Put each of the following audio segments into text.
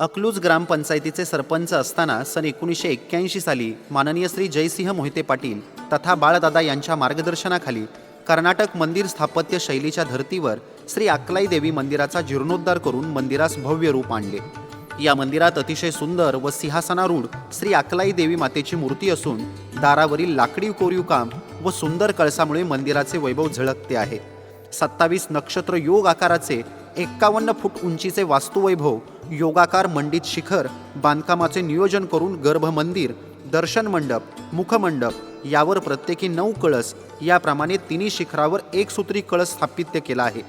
अकलूज ग्रामपंचायतीचे सरपंच असताना सन एकोणीसशे एक्क्याऐंशी साली माननीय श्री जयसिंह मोहिते पाटील तथा बाळदादा यांच्या मार्गदर्शनाखाली कर्नाटक मंदिर स्थापत्य शैलीच्या धर्तीवर श्री अकलाई देवी मंदिराचा जीर्णोद्धार करून मंदिरास भव्य रूप आणले. या मंदिरात अतिशय सुंदर व सिंहासनारूढ श्री अकलाई देवी मातेची मूर्ती असून दारावरील लाकडी कोरीव काम व सुंदर कळसामुळे मंदिराचे वैभव झळकते आहे. सत्तावीस नक्षत्र योग आकाराचे एक्कावन्न फूट उंचीचे वास्तुवैभव योगाकार मंडित शिखर बांधकामाचे नियोजन करून गर्भमंदिर दर्शन मंडप मुखमंडप यावर प्रत्येकी नऊ कळस याप्रमाणे तिन्ही शिखरावर एक सूत्री कळस स्थापित्य केला आहे.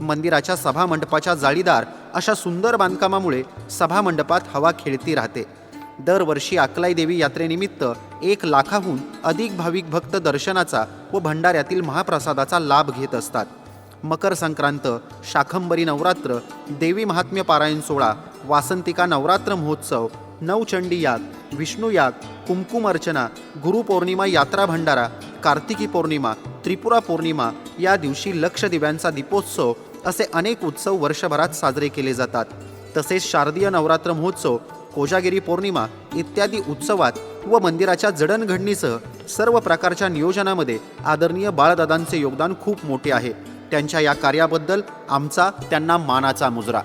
मंदिराच्या सभामंडपाच्या जाळीदार अशा सुंदर बांधकामामुळे सभामंडपात हवा खेळती राहते. दरवर्षी अकलाई देवी यात्रेनिमित्त एक लाखाहून अधिक भाविक भक्त दर्शनाचा व भंडाऱ्यातील महाप्रसादाचा लाभ घेत असतात. मकर संक्रांत शाखंबरी नवरात्र देवी महात्म्य पारायण सोहळा वासंतिका नवरात्र महोत्सव नवचंडी याग विष्णू याग कुमकुम अर्चना गुरुपौर्णिमा यात्रा भंडारा कार्तिकी पौर्णिमा त्रिपुरा पौर्णिमा या दिवशी लक्ष दिव्यांचा दीपोत्सव असे अनेक उत्सव वर्षभरात साजरे केले जातात. तसेच शारदीय नवरात्र महोत्सव कोजागिरी पौर्णिमा इत्यादी उत्सवात व मंदिराच्या जडणघडणीसह सर्व प्रकारच्या नियोजनामध्ये आदरणीय बाळदादांचे योगदान खूप मोठे आहे. त्यांच्या या कार्याबद्दल आमचा त्यांना मानाचा मुजरा.